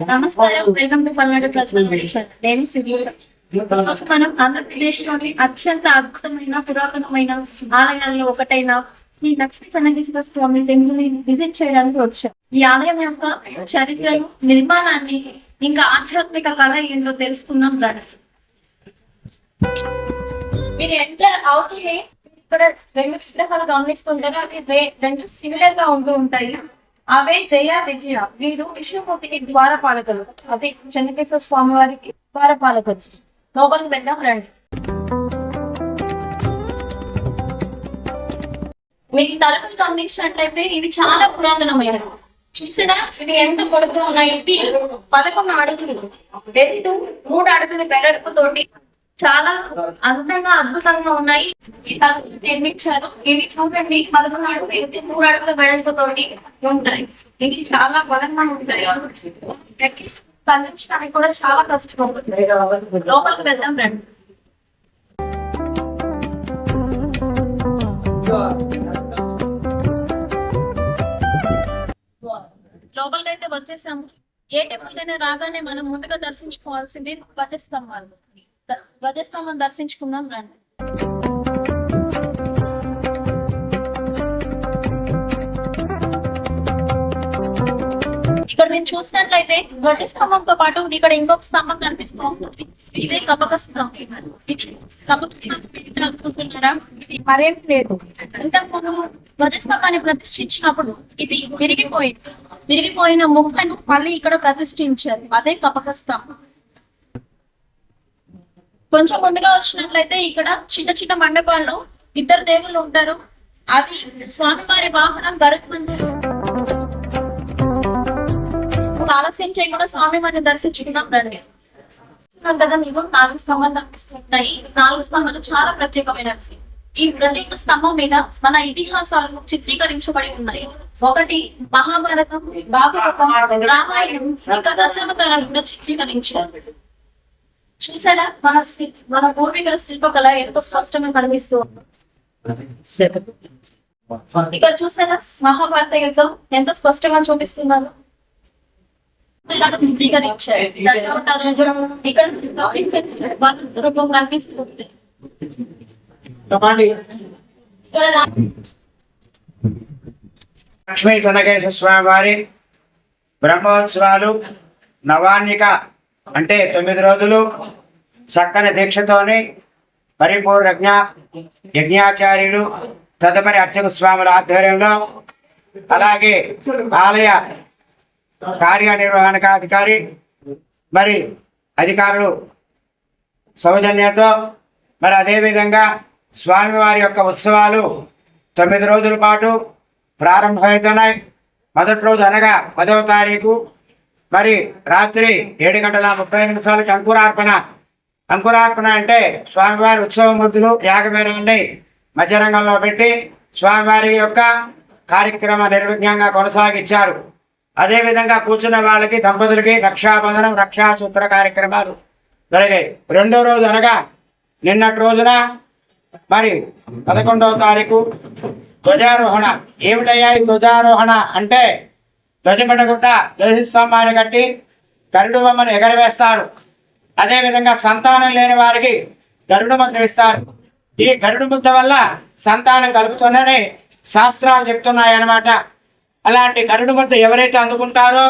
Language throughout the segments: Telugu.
నమస్కారం. వెల్కమ్ టు పల్నాడు ప్రజల నేను సిరియల్ ఈరోజు మనం ఆంధ్రప్రదేశ్లోని అత్యంత అద్భుతమైన పురాతనమైన ఆలయాల్లో ఒకటైన శ్రీ లక్ష్మీ చెన్నకేశ్వర స్వామి టెంపుల్ విజిట్ చేయడానికి వచ్చాం. ఈ ఆలయం యొక్క చరిత్రను నిర్మాణాన్ని ఇంకా ఆధ్యాత్మిక కళ ఏంటో తెలుసుకుందాం రండి. మీరు ఎంటర్ అవుతుంది ఇక్కడ రెండు విగ్రహాలు గమనిస్తుంటారు అవి రెండు సిమిలర్గా ఉంటూ ఉంటాయి. అవే జయ విజయ. వీరు విష్ణుమూర్తికి ద్వారపాలకులు. అవి చెన్నకేశ్వర స్వామి వారికి ద్వారపాలకులు. లోపలికి వెళ్దాం రండి. మీకు తలుపులు గమనించినట్లయితే ఇవి చాలా పురాతనమైనవి. చూసారా? ఇవి ఎంత పొడుగు ఉన్నాయి. ఇవి పదకొండు అడుగులు. ఎత్తు మూడు అడుగులు వెడల్పుతోటి చాలా అందంగా అద్భుతంగా ఉన్నాయి. నిర్మించారు. ఇవి చూడండి పదకొండు అడుగులు ఎత్తు మూడు అడుగుల వెడల్పుతోటి ఉంటాయి. ఇవి చాలా బలంగా ఉంటాయి. ఎక్కి స్పందించడానికి కూడా చాలా కష్టం లోపలికి వెళ్దాం రండి. లోపలికి అయితే వచ్చేసాము. ఏ టెంపుల్ అయినా రాగానే మనం ముందుగా దర్శించుకోవాల్సింది ధ్వజస్తంభాలు వాళ్ళు ధ్వజస్తంభం దర్శించుకుందాం రండి ఇక్కడ నేను చూసినట్లయితే ధ్వజస్తంభంతో పాటు ఇక్కడ ఇంకొక స్తంభం కనిపిస్తూ ఉంటుంది ఇదే కపక స్తంభం. ఇది కపక స్తంభం అనుకుంటున్నారా? మరేం లేదు. ఇంతకుముందు ధ్వజస్తంభాన్ని ప్రతిష్ఠించినప్పుడు ఇది విరిగిపోయింది. విరిగిపోయిన ముక్కను మళ్ళీ ఇక్కడ ప్రతిష్ఠించారు. అదే కపక స్తంభం. కొంచెం ముందుగా వచ్చినట్లయితే ఇక్కడ చిన్న చిన్న మండపాల్లో ఇద్దరు దేవుళ్ళు ఉంటారు. అది స్వామివారి వాహనం గరుత్మంతుడు ఆలస్యం చేయకుండా స్వామి వారిని దర్శించుకున్నాం రండి. కదా మీకు నాలుగు స్తంభాలు కనిపిస్తుంటాయి ఈ నాలుగు స్తంభాలు చాలా ప్రత్యేకమైనవి. ఈ ప్రత్యేక స్తంభం మీద మన ఇతిహాసాలు చిత్రీకరించబడి ఉన్నాయి. ఒకటి మహాభారతం భాగవతం రామాయణం ఇంకా దశావతారాలు కూడా చిత్రీకరించారు. చూసారా? మన మన పూర్వీకుల శిల్పకళ ఎంత స్పష్టంగా కనిపిస్తూ ఇక్కడ చూసారా? మహాభారత యుద్ధం ఎంత స్పష్టంగా చూపిస్తున్నారు? ఇక్కడ రూపం కనిపిస్తుంది లక్ష్మీ చెన్నకేశ్వర స్వామి వారి బ్రహ్మోత్సవాలు నవాన్నిక అంటే తొమ్మిది రోజులు చక్కని దీక్షతోని పరిపూర్ణ యజ్ఞాచార్యులు తదుపరి అర్చక స్వాముల ఆధ్వర్యంలో అలాగే ఆలయ కార్యనిర్వహణక అధికారి మరి అధికారులు సౌజన్యంతో మరి అదేవిధంగా స్వామివారి యొక్క ఉత్సవాలు తొమ్మిది రోజుల పాటు ప్రారంభమవుతున్నాయి. మొదటి రోజు అనగా పదవ తారీఖు మరి రాత్రి ఏడు గంటల ముప్పై నిమిషాలకి అంకురార్పణ అంకురార్పణ అంటే స్వామివారి ఉత్సవమూర్తులు యాగమేరాన్ని మధ్యరంగంలో పెట్టి స్వామివారి యొక్క కార్యక్రమ నిర్విఘ్నంగా కొనసాగించారు. అదేవిధంగా కూర్చున్న వాళ్ళకి దంపతులకి రక్షాబంధనం రక్షాసూత్ర కార్యక్రమాలు జరిగాయి. రెండో రోజు అనగా నిన్నటి రోజున మరి పదకొండవ తారీఖు ధ్వజారోహణ. ఏమిటయ్యా ఈ ధ్వజారోహణ అంటే ధ్వజపెట్టగుట్ట ధ్వజస్తంభాన్ని కట్టి గరుడు బొమ్మను ఎగరవేస్తారు. అదేవిధంగా సంతానం లేని వారికి గరుడు ముద్ద ఇస్తారు. ఈ గరుడు ముద్ద వల్ల సంతానం కలుగుతుందని శాస్త్రాలు చెప్తున్నాయి అన్నమాట అలాంటి గరుడు ముద్ద ఎవరైతే అందుకుంటారో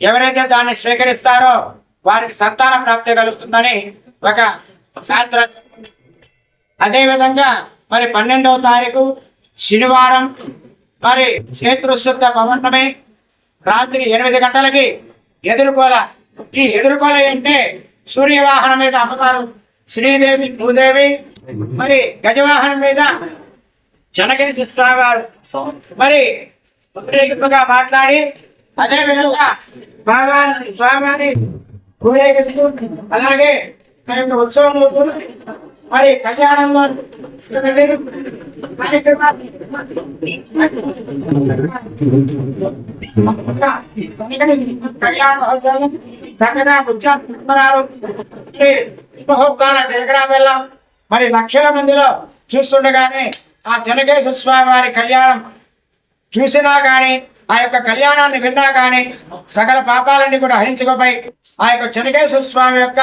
ఎవరైతే దాన్ని స్వీకరిస్తారో వారికి సంతాన ప్రాప్తి కలుగుతుందని ఒక శాస్త్ర అదేవిధంగా మరి పన్నెండవ తారీఖు శనివారం మరి శేత్రుశుద్ధ పౌర్ణమి రాత్రి ఎనిమిది గంటలకి ఎదుర్కోల. ఈ ఎదుర్కోల అంటే సూర్యవాహనం మీద అమ్మవారు శ్రీదేవి భూదేవి. మరి గజవాహనం మీద జనకేశ్వర స్వామి వారు మరి ఊరేగింపుగా మాట్లాడి అదే విధంగా స్వామి స్వామిని ఊరేగిస్తూ అలాగే ఆ యొక్క ఉత్సవం మరి కళ్యాణంలో కళ్యాణం చక్కగా ఉచ్చారు వెళ్ళాం మరి లక్షల మందిలో చూస్తుండగానే ఆ చెనకేశ్వర స్వామి వారి కళ్యాణం చూసినా గాని ఆ యొక్క కళ్యాణాన్ని విన్నా కానీ సకల పాపాలన్నీ కూడా హరించుకోపై ఆ యొక్క చెనకేశ్వర స్వామి యొక్క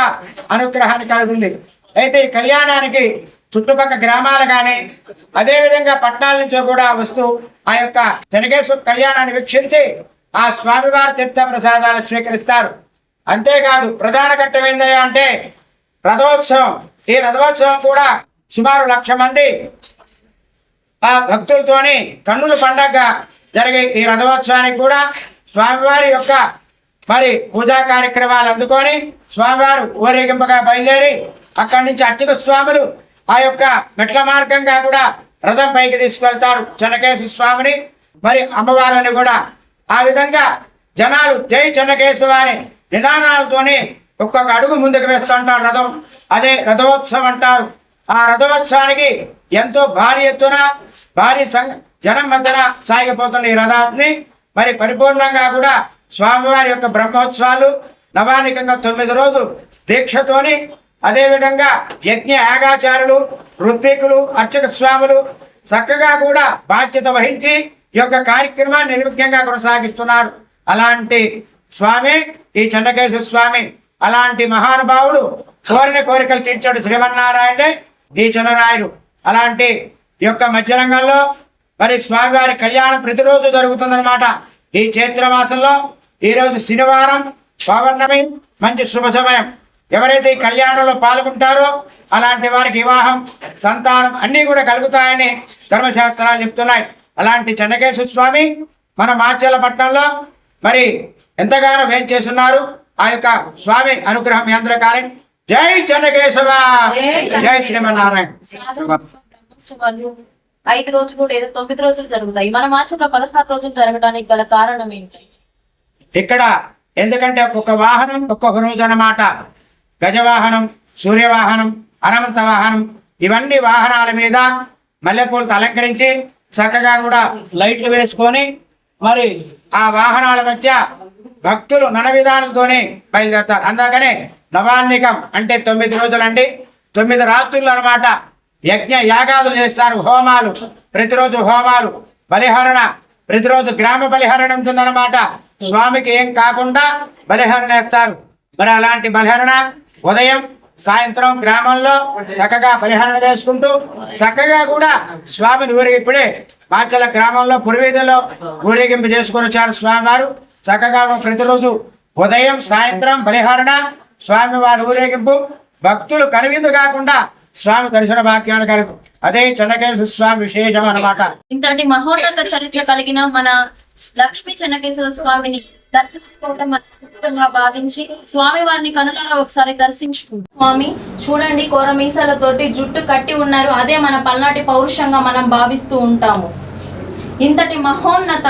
అనుగ్రహాన్ని కలిగింది అయితే ఈ కళ్యాణానికి చుట్టుపక్కల గ్రామాలు కానీ అదేవిధంగా పట్టణాల నుంచో కూడా వస్తూ ఆ యొక్క చెనకేశ్వర కళ్యాణాన్ని వీక్షించి ఆ స్వామివారి తీర్థ ప్రసాదాలు స్వీకరిస్తారు. అంతేకాదు ప్రధాన ఘట్టం ఏందయ్యా అంటే రథోత్సవం. ఈ రథోత్సవం కూడా సుమారు లక్ష మంది ఆ భక్తులతోని కన్నుల పండగ జరిగే ఈ రథోత్సవానికి కూడా స్వామివారి యొక్క మరి పూజా కార్యక్రమాలు అందుకొని స్వామివారు ఊరేగింపుగా బయలుదేరి అక్కడి నుంచి అర్చక స్వాములు ఆ యొక్క మెట్ల మార్గంగా కూడా రథం పైకి తీసుకెళ్తారు చెన్నకేశ్వర స్వామిని. మరి అమ్మవారిని కూడా ఆ విధంగా జనాలు జై చెన్నకేశవ అని ఒక్కొక్క అడుగు ముందుకు వేస్తుంటారు రథం. అదే రథోత్సవం అంటారు. ఆ రథోత్సవానికి ఎంతో భారీ ఎత్తున భారీ సంఘ జనం మధ్యన సాగిపోతున్న ఈ రథాన్ని మరి పరిపూర్ణంగా కూడా స్వామివారి యొక్క బ్రహ్మోత్సవాలు నవానికంగా తొమ్మిది రోజులు దీక్షతోని అదేవిధంగా యజ్ఞ యాగాచారులు ఋత్వికులు అర్చక స్వాములు చక్కగా కూడా బాధ్యత వహించి ఈ యొక్క కార్యక్రమాన్ని నిర్విఘ్నంగా కొనసాగిస్తున్నారు. అలాంటి స్వామి ఈ చంద్రకేశ్వర స్వామి అలాంటి మహానుభావుడు కోరిన కోరికలు తీర్చాడు శ్రీమన్నారాయణే ఈ చంద్రరాయుడు అలాంటి ఈ యొక్క మధ్యరంగంలో మరి స్వామివారి కళ్యాణం ప్రతిరోజు జరుగుతుందన్నమాట. ఈ చైత్ర మాసంలో ఈరోజు శనివారం పౌర్ణమి మంచి శుభ సమయం. ఎవరైతే ఈ కళ్యాణంలో పాల్గొంటారో అలాంటి వారికి వివాహం సంతానం అన్నీ కూడా కలుగుతాయని ధర్మశాస్త్రాలు చెప్తున్నాయి. అలాంటి చెన్నకేశ్వర స్వామి మన మాచర్ల పట్టణంలో మరి ఎంతగానో వేం చేస్తున్నారు. ఆ యొక్క స్వామి అనుగ్రహం మీ అందరూ కాలం. జై చెన్నకేశవ! జై శ్రీమన్నారాయణ. ఐదు రోజులు లేదా తొమ్మిది రోజులు జరుగుతాయి. మన మాచంలో పదహారు రోజులు జరగడానికి గల కారణం ఏంటి? ఇక్కడ ఎందుకంటే ఒక్కొక్క వాహనం ఒక్కొక్క రోజు అన్నమాట. గజవాహనం సూర్యవాహనం హనుమంత వాహనం ఇవన్నీ వాహనాల మీద మల్లెపూలతో అలంకరించి చక్కగా కూడా లైట్లు వేసుకొని మరి ఆ వాహనాల మధ్య భక్తులు నన విధానంతోనే బయలుదేరుతారు. అందుకనే నవాన్నికం అంటే తొమ్మిది రోజులండి. తొమ్మిది రాత్రులు అన్నమాట యజ్ఞ యాగాదులు చేస్తారు. హోమాలు ప్రతిరోజు హోమాలు బలిహరణ ప్రతిరోజు గ్రామ బలిహరణ ఉంటుందన్నమాట. స్వామికి ఏం కాకుండా బలిహరణ వేస్తారు. మరి అలాంటి బలిహరణ ఉదయం సాయంత్రం గ్రామంలో చక్కగా పరిహారణ వేసుకుంటూ చక్కగా కూడా స్వామిని ఊరేగిప్పుడే మాచల గ్రామంలో పురవీధిలో ఊరేగింపు చేసుకుని వచ్చారు స్వామివారు. చక్కగా ప్రతిరోజు ఉదయం సాయంత్రం బలిహరణ స్వామివారి ఊరేగింపు. భక్తులు కనువిందు కాకుండా స్వామి దర్శన భాగ్యాన్ని కలుగు అదే చెన్నకేశ్వర స్వామి విశేషం అన్నమాట. ఇంతటి మహోన్నత చరిత్ర కలిగిన మన లక్ష్మీ చెన్నకేశ్వర స్వామిని దర్శించుకోవడం భావించి స్వామి వారిని కనులారా ఒకసారి దర్శించుకుంటాం స్వామి చూడండి కోర మీసాలతోటి జుట్టు కట్టి ఉన్నారు. అదే మన పల్నాటి పౌరుషంగా మనం భావిస్తూ ఉంటాము. ఇంతటి మహోన్నత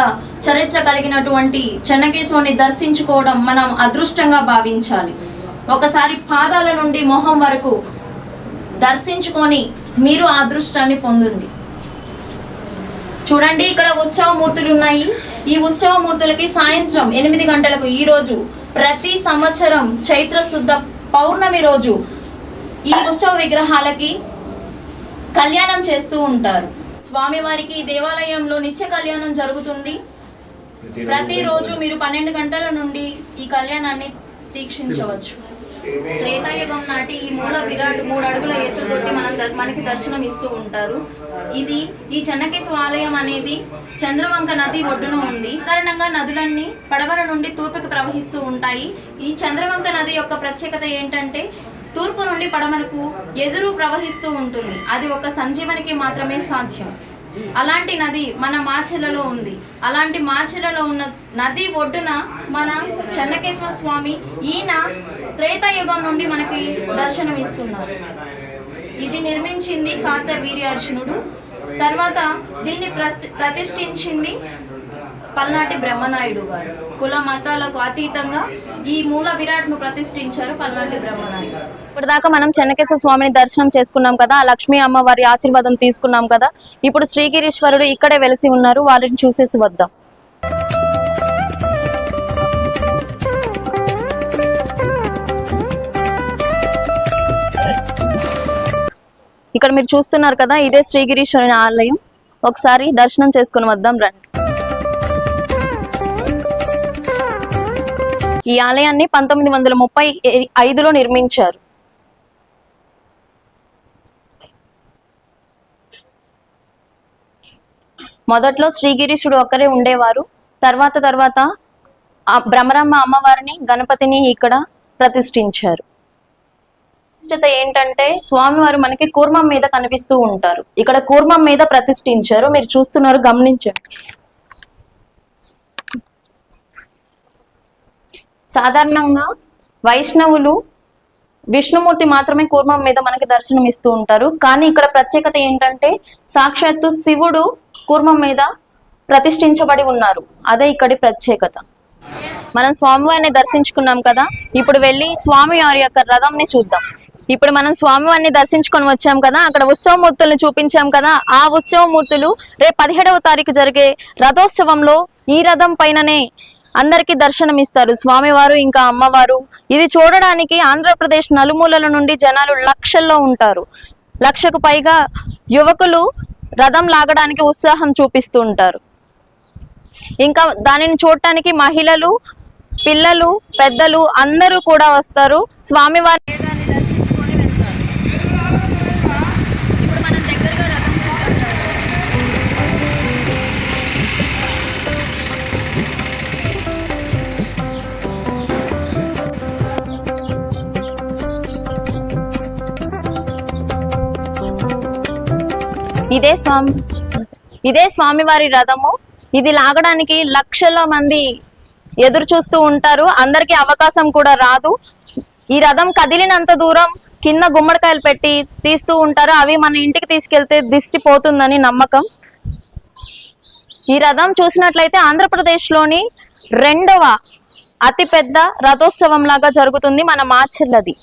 చరిత్ర కలిగినటువంటి చెన్నకేశ్వరుని దర్శించుకోవడం మనం అదృష్టంగా భావించాలి. ఒకసారి పాదాల నుండి మొహం వరకు దర్శించుకొని మీరు ఆ అదృష్టాన్ని పొందండి. చూడండి ఇక్కడ ఉత్సవ మూర్తులు ఉన్నాయి. ఈ ఉత్సవ మూర్తులకి సాయంత్రం ఎనిమిది గంటలకు ఈ రోజు ప్రతి సంవత్సరం చైత్ర శుద్ధ పౌర్ణమి రోజు ఈ ఉత్సవ విగ్రహాలకి కళ్యాణం చేస్తూ ఉంటారు. స్వామివారికి దేవాలయంలో నిత్య కళ్యాణం జరుగుతుంది. ప్రతిరోజు మీరు పన్నెండు గంటల నుండి ఈ కళ్యాణాన్ని తీక్షించవచ్చు. త్రేతాయుగం నాటి ఈ మూల విరాట్ మూడు అడుగుల ఎత్తుతోటి మనం మనకి దర్శనం ఇస్తూ ఉంటారు. ఇది ఈ చెన్నకేశవ ఆలయం అనేది చంద్రవంక నది ఒడ్డున ఉంది. సాధారణంగా నదులన్నీ పడవల నుండి తూర్పుకి ప్రవహిస్తూ ఉంటాయి. ఈ చంద్రవంక నది యొక్క ప్రత్యేకత ఏంటంటే తూర్పు నుండి పడమరకు ఎదురు ప్రవహిస్తూ ఉంటుంది. అది ఒక సంజీవనికి మాత్రమే సాధ్యం. అలాంటి నది మన మాచెలలో ఉంది. అలాంటి మాచెలలో ఉన్న నది ఒడ్డున మన చెన్నకేశ్వర స్వామి ఈయన త్రేతాయుగం నుండి మనకి దర్శనం ఇస్తున్నారు ఇది నిర్మించింది కార్తవీర్యార్జునుడు తర్వాత దీన్ని ప్రతి- ప్రతిష్ఠించింది పల్నాటి బ్రహ్మనాయుడు గారు. కుల మతాలకు అతీతంగా ఈ మూల విరాట్ను ప్రతిష్ఠించారు పల్నాటి బ్రహ్మనాయుడు. ఇప్పుడు దాకా మనం చెన్నకేశ్వర స్వామిని దర్శనం చేసుకున్నాం కదా ఆ లక్ష్మీ అమ్మవారి ఆశీర్వాదం తీసుకున్నాం కదా ఇప్పుడు శ్రీగిరీశ్వరుడు ఇక్కడే వెలిసి ఉన్నారు వారిని చూసేసి వద్దాం. ఇక్కడ మీరు చూస్తున్నారు కదా ఇదే శ్రీగిరీశ్వరుని ఆలయం. ఒకసారి దర్శనం చేసుకుని వద్దాం రండి. ఈ ఆలయాన్ని పంతొమ్మిది వందల ముప్పై ఐదులో నిర్మించారు. మొదట్లో శ్రీగిరీశుడు ఒక్కరే ఉండేవారు. తర్వాత తర్వాత ఆ భ్రమరమ్మ అమ్మవారిని గణపతిని ఇక్కడ ప్రతిష్ఠించారు. విశిష్టత ఏంటంటే స్వామివారు మనకి కూర్మం మీద కనిపిస్తూ ఉంటారు. ఇక్కడ కూర్మం మీద ప్రతిష్ఠించారు. మీరు చూస్తున్నారు గమనించండి. సాధారణంగా వైష్ణవులు విష్ణుమూర్తి మాత్రమే కూర్మం మీద మనకి దర్శనం ఇస్తూ ఉంటారు. కానీ ఇక్కడ ప్రత్యేకత ఏంటంటే సాక్షాత్తు శివుడు కూర్మం మీద ప్రతిష్ఠించబడి ఉన్నారు. అదే ఇక్కడి ప్రత్యేకత. మనం స్వామివారిని దర్శించుకున్నాం కదా. ఇప్పుడు వెళ్ళి స్వామి వారి యొక్క రథంని చూద్దాం. ఇప్పుడు మనం స్వామివారిని దర్శించుకొని వచ్చాం కదా అక్కడ ఉత్సవమూర్తులను చూపించాం కదా ఆ ఉత్సవ మూర్తులు రేపు పదిహేడవ తారీఖు జరిగే రథోత్సవంలో ఈ రథం పైననే అందరికీ దర్శనం ఇస్తారు. స్వామివారు ఇంకా అమ్మవారు. ఇది చూడడానికి ఆంధ్రప్రదేశ్ నలుమూలల నుండి జనాలు లక్షల్లో ఉంటారు. లక్షకు పైగా యువకులు రథం లాగడానికి ఉత్సాహం చూపిస్తూ ఉంటారు. ఇంకా దానిని చూడటానికి మహిళలు పిల్లలు పెద్దలు అందరూ కూడా వస్తారు. స్వామివారి ఇదే స్వామి ఇదే స్వామివారి రథము. ఇది లాగడానికి లక్షల మంది ఎదురు చూస్తూ ఉంటారు. అందరికీ అవకాశం కూడా రాదు. ఈ రథం కదిలినంత దూరం కింద గుమ్మడికాయలు పెట్టి తీస్తూ ఉంటారు. అవి మన ఇంటికి తీసుకెళ్తే దిష్టి పోతుందని నమ్మకం. ఈ రథం చూసినట్లయితే ఆంధ్రప్రదేశ్లోని రెండవ అతిపెద్ద రథోత్సవం లాగా జరుగుతుంది మన మాచెల్లది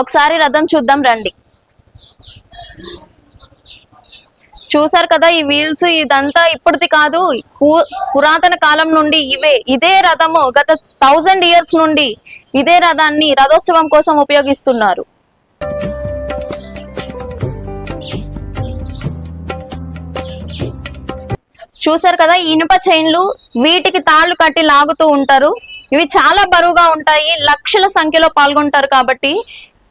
ఒకసారి రథం చూద్దాం రండి. చూసారు కదా ఈ వీల్స్ ఇదంతా ఇప్పటిది కాదు పురాతన కాలం నుండి ఇవే ఇదే రథము గత థౌజండ్ ఇయర్స్ నుండి ఇదే రథాన్ని రథోత్సవం కోసం ఉపయోగిస్తున్నారు. చూసారు కదా ఈ ఇనుప చైన్లు వీటికి తాళ్ళు కట్టి లాగుతూ ఉంటారు. ఇవి చాలా బరువుగా ఉంటాయి లక్షల సంఖ్యలో పాల్గొంటారు కాబట్టి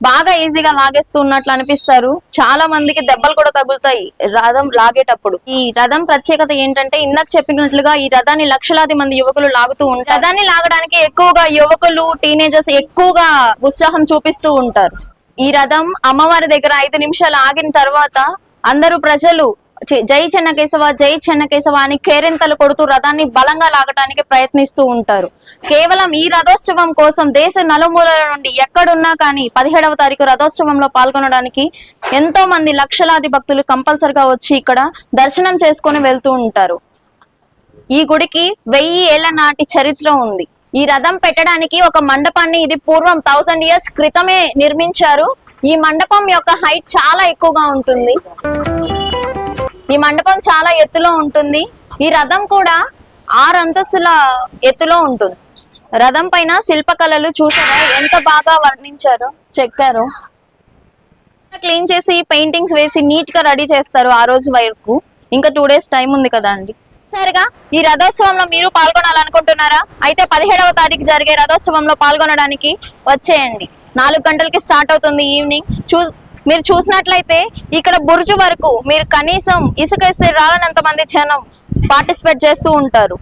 బాగా ఈజీగా లాగేస్తూ ఉన్నట్లు అనిపిస్తారు. చాలా మందికి దెబ్బలు కూడా తగులుతాయి రథం లాగేటప్పుడు. ఈ రథం ప్రత్యేకత ఏంటంటే ఇందాక చెప్పినట్లుగా ఈ రథాన్ని లక్షలాది మంది యువకులు లాగుతూ ఉంటారు. రథాన్ని లాగడానికి ఎక్కువగా యువకులు టీనేజర్స్ ఎక్కువగా ఉత్సాహం చూపిస్తూ ఉంటారు. ఈ రథం అమ్మవారి దగ్గర ఐదు నిమిషాలు ఆగిన తర్వాత అందరూ ప్రజలు జై చెన్నకేశవ జై చెన్నకేశవ అని కేరింతలు కొడుతూ రథాన్ని బలంగా లాగటానికి ప్రయత్నిస్తూ ఉంటారు. కేవలం ఈ రథోత్సవం కోసం దేశ నలుమూలల నుండి ఎక్కడున్నా కానీ పదిహేడవ తారీఖు రథోత్సవంలో పాల్గొనడానికి ఎంతో మంది లక్షలాది భక్తులు కంపల్సరిగా వచ్చి ఇక్కడ దర్శనం చేసుకొని వెళ్తూ ఉంటారు. ఈ గుడికి వెయ్యి ఏళ్ళ నాటి చరిత్ర ఉంది. ఈ రథం పెట్టడానికి ఒక మండపాన్ని ఇది పూర్వం థౌసండ్ ఇయర్స్ క్రితమే నిర్మించారు. ఈ మండపం యొక్క హైట్ చాలా ఎక్కువగా ఉంటుంది. ఈ మండపం చాలా ఎత్తులో ఉంటుంది. ఈ రథం కూడా ఆరు అంతస్తుల ఎత్తులో ఉంటుంది. రథం పైన శిల్పకళలు చూసారా? ఎంత బాగా వర్ణించారో చెక్కారో. క్లీన్ చేసి పెయింటింగ్స్ వేసి నీట్గా రెడీ చేస్తారు ఆ రోజు వరకు. ఇంకా టూ డేస్ టైం ఉంది కదా అండి. సరిగా ఈ రథోత్సవంలో మీరు పాల్గొనాలనుకుంటున్నారా? అయితే పదిహేడవ తారీఖు జరిగే రథోత్సవంలో పాల్గొనడానికి వచ్చేయండి. నాలుగు గంటలకి స్టార్ట్ అవుతుంది ఈవినింగ్. చూ మీరు చూసినట్లయితే ఇక్కడ బుర్జు వరకు మీరు కనీసం ఇసుక ఇస్తే రాలనంత మంది జనం పార్టిసిపేట్ చేస్తూ ఉంటారు.